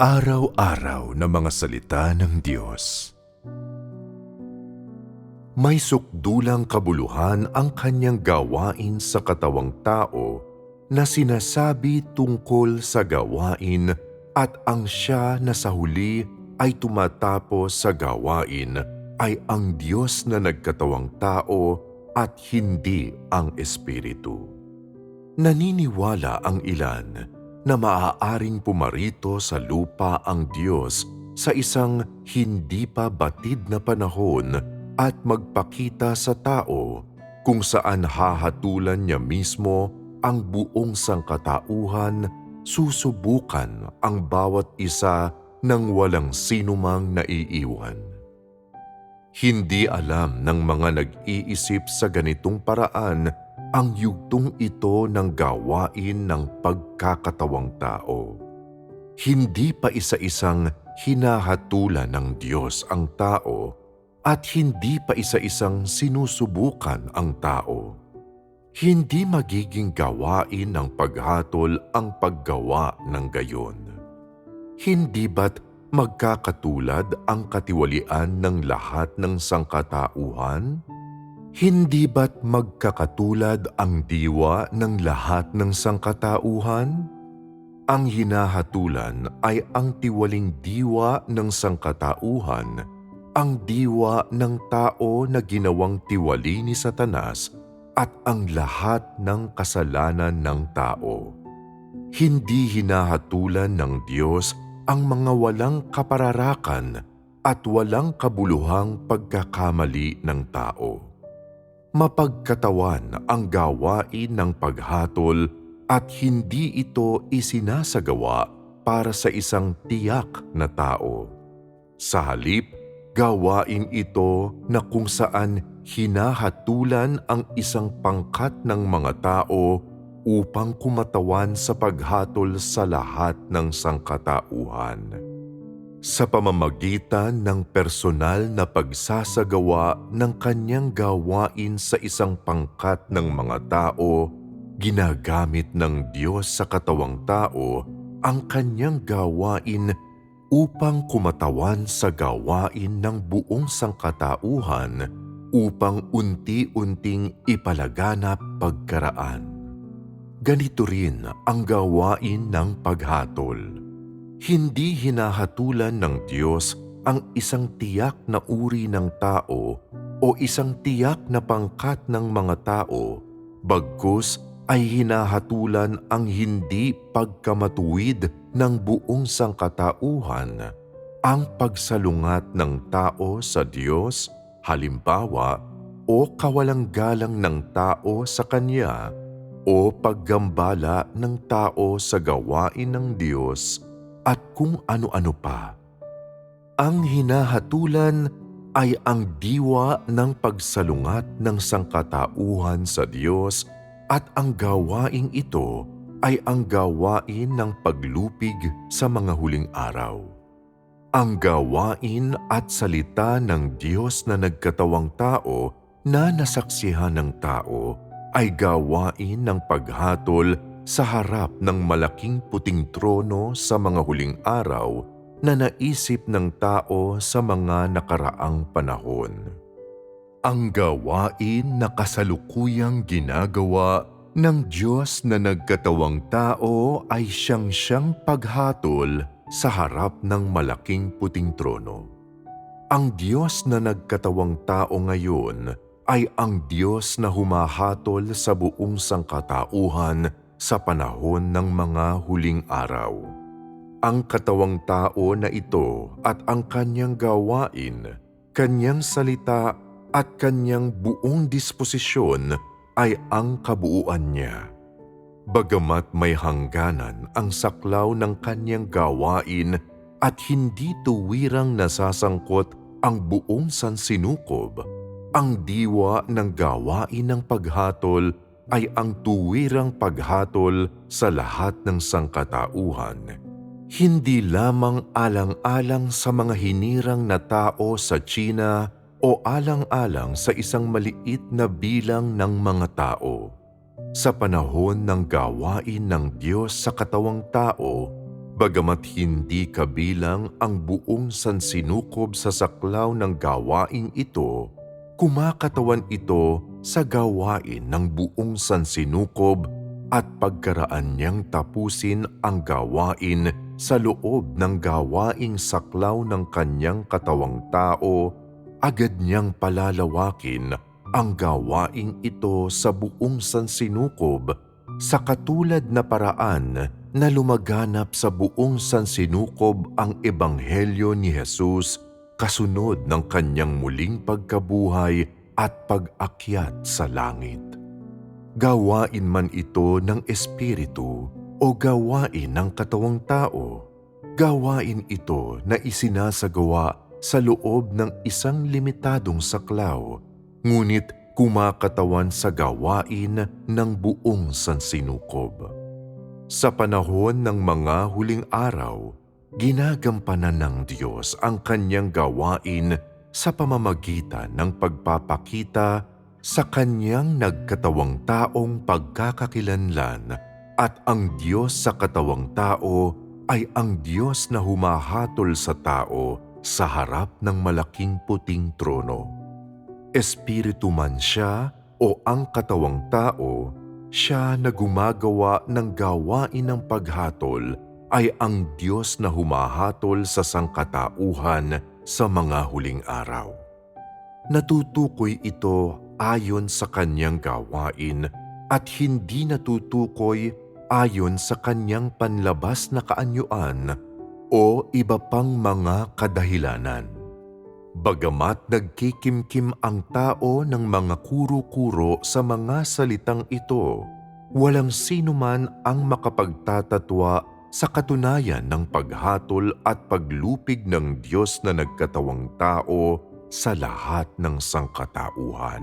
Araw-araw na mga salita ng Diyos. May sukdulang kabuluhan ang kanyang gawain sa katawang tao na sinasabi tungkol sa gawain at ang siya na sa huli ay tumatapos sa gawain ay ang Diyos na nagkatawang tao at hindi ang Espiritu. Naniniwala ang ilan na maaaring pumarito sa lupa ang Diyos sa isang hindi pa batid na panahon at magpakita sa tao kung saan hahatulan niya mismo ang buong sangkatauhan, susubukan ang bawat isa ng walang sinumang naiiwan. Hindi alam ng mga nag-iisip sa ganitong paraan ang yugtong ito ng gawain ng pagkakatawang tao. Hindi pa isa-isang hinahatulan ng Diyos ang tao at hindi pa isa-isang sinusubukan ang tao. Hindi magiging gawain ng paghatol ang paggawa ng gayon. Hindi ba't magkakatulad ang katiwalian ng lahat ng sangkatauhan? Hindi ba't magkakatulad ang diwa ng lahat ng sangkatauhan? Ang hinahatulan ay ang tiwaling diwa ng sangkatauhan, ang diwa ng tao na ginawang tiwali ni Satanas at ang lahat ng kasalanan ng tao. Hindi hinahatulan ng Diyos ang mga walang kapararakan at walang kabuluhang pagkakamali ng tao mapagkatawan ang gawain ng paghatol at hindi ito isinasagawa para sa isang tiyak na tao. Sa halip, gawain ito na kung saan hinahatulan ang isang pangkat ng mga tao upang kumatawan sa paghatol sa lahat ng sangkatauhan sa pamamagitan ng personal na pagsasagawa ng kanyang gawain sa isang pangkat ng mga tao, ginagamit ng Diyos sa katawang tao ang kanyang gawain upang kumatawan sa gawain ng buong sangkatauhan upang unti-unting ipalaganap pagkaraan. Ganito rin ang gawain ng paghatol hindi hinahatulan ng Diyos ang isang tiyak na uri ng tao o isang tiyak na pangkat ng mga tao, bagkus ay hinahatulan ang hindi pagkamatuwid ng buong sangkatauhan, ang pagsalungat ng tao sa Diyos, halimbawa, o kawalang galang ng tao sa Kanya, o paggambala ng tao sa gawain ng Diyos, at kung ano-ano pa. Ang hinahatulan ay ang diwa ng pagsalungat ng sangkatauhan sa Diyos at ang gawaing ito ay ang gawain ng paglupig sa mga huling araw. Ang gawain at salita ng Diyos na nagkatawang tao na nasaksihan ng tao ay gawain ng paghatol sa harap ng malaking puting trono sa mga huling araw na naisip ng tao sa mga nakaraang panahon. Ang gawain na kasalukuyang ginagawa ng Diyos na nagkatawang tao ay siyang-siyang paghatol sa harap ng malaking puting trono. Ang Diyos na nagkatawang tao ngayon ay ang Diyos na humahatol sa buong sangkatauhan sa panahon ng mga huling araw. Ang katawang tao na ito at ang kanyang gawain, kanyang salita at kanyang buong disposisyon ay ang kabuuan niya. Bagamat may hangganan ang saklaw ng kanyang gawain at hindi tuwirang nasasangkot ang buong sansinukob, ang diwa ng gawain ng paghatol ay ang tuwirang paghatol sa lahat ng sangkatauhan. Hindi lamang alang-alang sa mga hinirang na tao sa China o alang-alang sa isang maliit na bilang ng mga tao. Sa panahon ng gawain ng Diyos sa katawang tao, Bagamat hindi kabilang ang buong sansinukob sa saklaw ng gawaing ito, kumakatawan ito sa gawain ng buong sansinukob at pagkaraan niyang tapusin ang gawain sa loob ng gawaing saklaw ng kanyang katawang tao, agad niyang palalawakin ang gawaing ito sa buong sansinukob sa katulad na paraan na lumaganap sa buong sansinukob ang ebanghelyo ni Jesus kasunod ng kanyang muling pagkabuhay at pag-akyat sa langit. Gawain man ito ng Espiritu o gawain ng katawang tao, gawain ito na isinasagawa sa loob ng isang limitadong saklaw, ngunit kumakatawan sa gawain ng buong sansinukob. Sa panahon ng mga huling araw, ginagampanan ng Diyos ang kanyang gawain sa pamamagitan ng pagpapakita sa kanyang nagkatawang taong pagkakakilanlan at ang Diyos sa katawang tao ay ang Diyos na humahatol sa tao sa harap ng malaking puting trono. Espiritu man siya o ang katawang tao, siya na gumagawa ng gawain ng paghatol ay ang Diyos na humahatol sa sangkatauhan sa mga huling araw. Natutukoy ito ayon sa kanyang gawain at hindi natutukoy ayon sa kanyang panlabas na kaanyuan o iba pang mga kadahilanan. Bagamat nagkikimkim ang tao ng mga kuro-kuro sa mga salitang ito, walang sino man ang makapagtatatwa sa katunayan ng paghatol at paglupig ng Diyos na nagkatawang tao sa lahat ng sangkatauhan.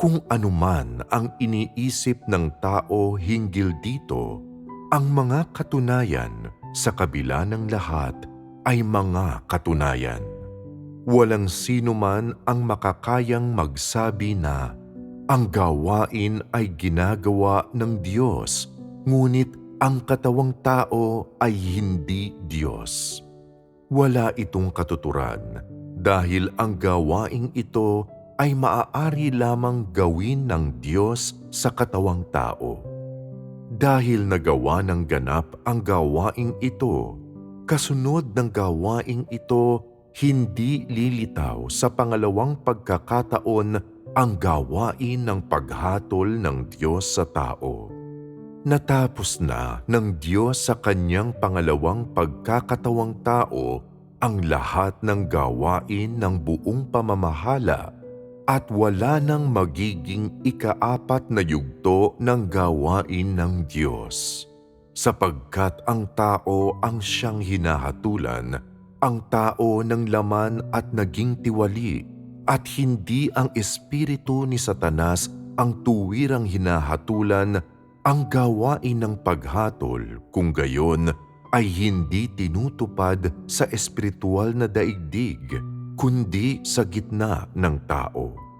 Kung anuman ang iniisip ng tao hinggil dito, ang mga katunayan sa kabila ng lahat ay mga katunayan. Walang sino man ang makakayang magsabi na ang gawain ay ginagawa ng Diyos, ngunit ang katawang tao ay hindi Diyos. Wala itong katuturan dahil ang gawaing ito ay maaari lamang gawin ng Diyos sa katawang tao. Dahil nagawa ng ganap ang gawaing ito, kasunod ng gawaing ito hindi lilitaw sa pangalawang pagkakataon ang gawain ng paghatol ng Diyos sa tao. Natapos na ng Diyos sa kanyang pangalawang pagkakatawang tao ang lahat ng gawain ng buong pamamahala at wala nang magiging ikaapat na yugto ng gawain ng Diyos. Sapagkat ang tao ang siyang hinahatulan, ang tao ng laman at naging tiwali, at hindi ang espiritu ni Satanas ang tuwirang hinahatulan ang gawain ng paghatol kung gayon ay hindi tinutupad sa espiritual na daigdig kundi sa gitna ng tao.